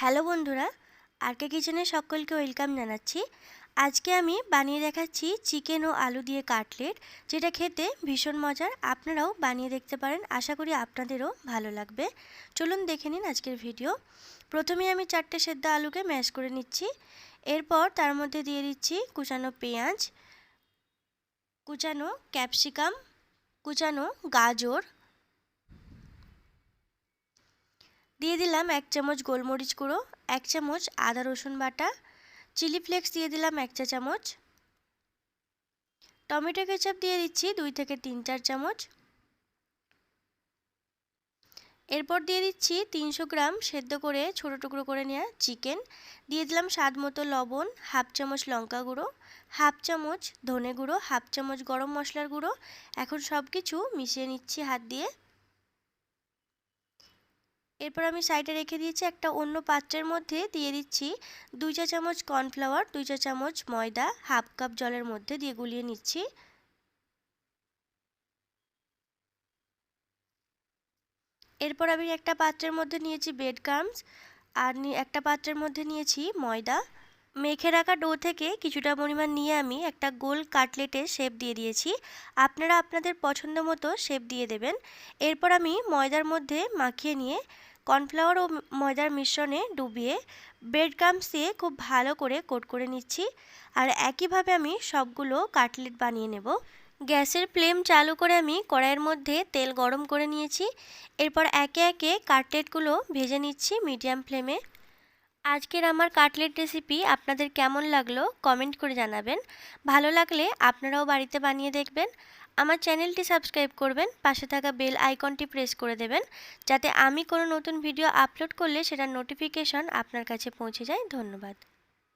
Hello বন্ধুরা, আরকে কিচেনে সকলকে ওয়েলকাম জানাচ্ছি। আজকে আমি বানিয়ে দেখাচ্ছি চিকেন ও আলু দিয়ে কাটলেট, যেটা খেতে ভীষণ মজার। আপনারাও বানিয়ে দেখতে পারেন, আশা করি আপনাদেরও ভালো লাগবে। চলুন দেখে নিন আজকের ভিডিও। প্রথমে আমি চারটে সেদ্ধ আলুকে ম্যাশ করে নিচ্ছি। এরপর তার মধ্যে দিয়ে দিচ্ছি কুচানো পেঁয়াজ, কুচানো ক্যাপসিকাম, কুচানো গাজর দিয়ে দিলাম এক চামচ গোলমরিচ গুঁড়ো, এক চামচ আদা রসুন বাটা, চিলি ফ্লেক্স দিয়ে দিলাম এক চা চামচ, টমেটো কেচাপ দিয়ে দিচ্ছি দুই থেকে তিন চার চামচ। এরপর দিয়ে দিচ্ছি তিনশো গ্রাম সেদ্ধ করে ছোটো টুকরো করে নেওয়া চিকেন। দিয়ে দিলাম স্বাদ মতো লবণ, হাফ চামচ লঙ্কা গুঁড়ো, হাফ চামচ ধনে গুঁড়ো, হাফ চামচ গরম মশলার গুঁড়ো। এখন সব কিছু মিশিয়ে নিচ্ছি হাত দিয়ে। এরপর আমি সাইডে রেখে দিয়েছি একটা অন্য পাত্রের মধ্যে দিয়ে দিচ্ছি দুই চা চামচ কর্নফ্লাওয়ার, দুই চা চামচ ময়দা, হাফ কাপ জলের মধ্যে দিয়ে গুলিয়ে নিচ্ছি। এরপর আমি একটা পাত্রের মধ্যে নিয়েছি ব্রেড ক্রামস আর একটা পাত্রের মধ্যে নিয়েছি ময়দা। মেখে রাখা ডো থেকে কিছুটা পরিমাণ নিয়ে আমি একটা গোল কাটলেটের শেপ দিয়ে দিয়েছি। আপনারা আপনাদের পছন্দ মতো শেপ দিয়ে দেবেন। এরপর আমি ময়দার মধ্যে মাখিয়ে নিয়ে কর্নফ্লাওয়ার ও ময়দার মিশ্রণে ডুবিয়ে ব্রেড ক্রামস দিয়ে খুব ভালো করে কোট করে নিচ্ছি। আর একইভাবে আমি সবগুলো কাটলেট বানিয়ে নেব। গ্যাসের ফ্লেম চালু করে আমি কড়াইয়ের মধ্যে তেল গরম করে নিয়েছি। এরপর একে একে কাটলেটগুলো ভেজে নিচ্ছি মিডিয়াম ফ্লেমে। আজকের আমার কাটলেট রেসিপি আপনাদের কেমন লাগল কমেন্ট করে জানাবেন। ভালো লাগলে আপনারাও বাড়িতে বানিয়ে দেখবেন। আমার চ্যানেলটি সাবস্ক্রাইব করবেন, পাশে থাকা বেল আইকনটি প্রেস করে দেবেন, যাতে আমি কোনো নতুন ভিডিও আপলোড করলে সেটার নোটিফিকেশন আপনার কাছে পৌঁছে যায়। ধন্যবাদ।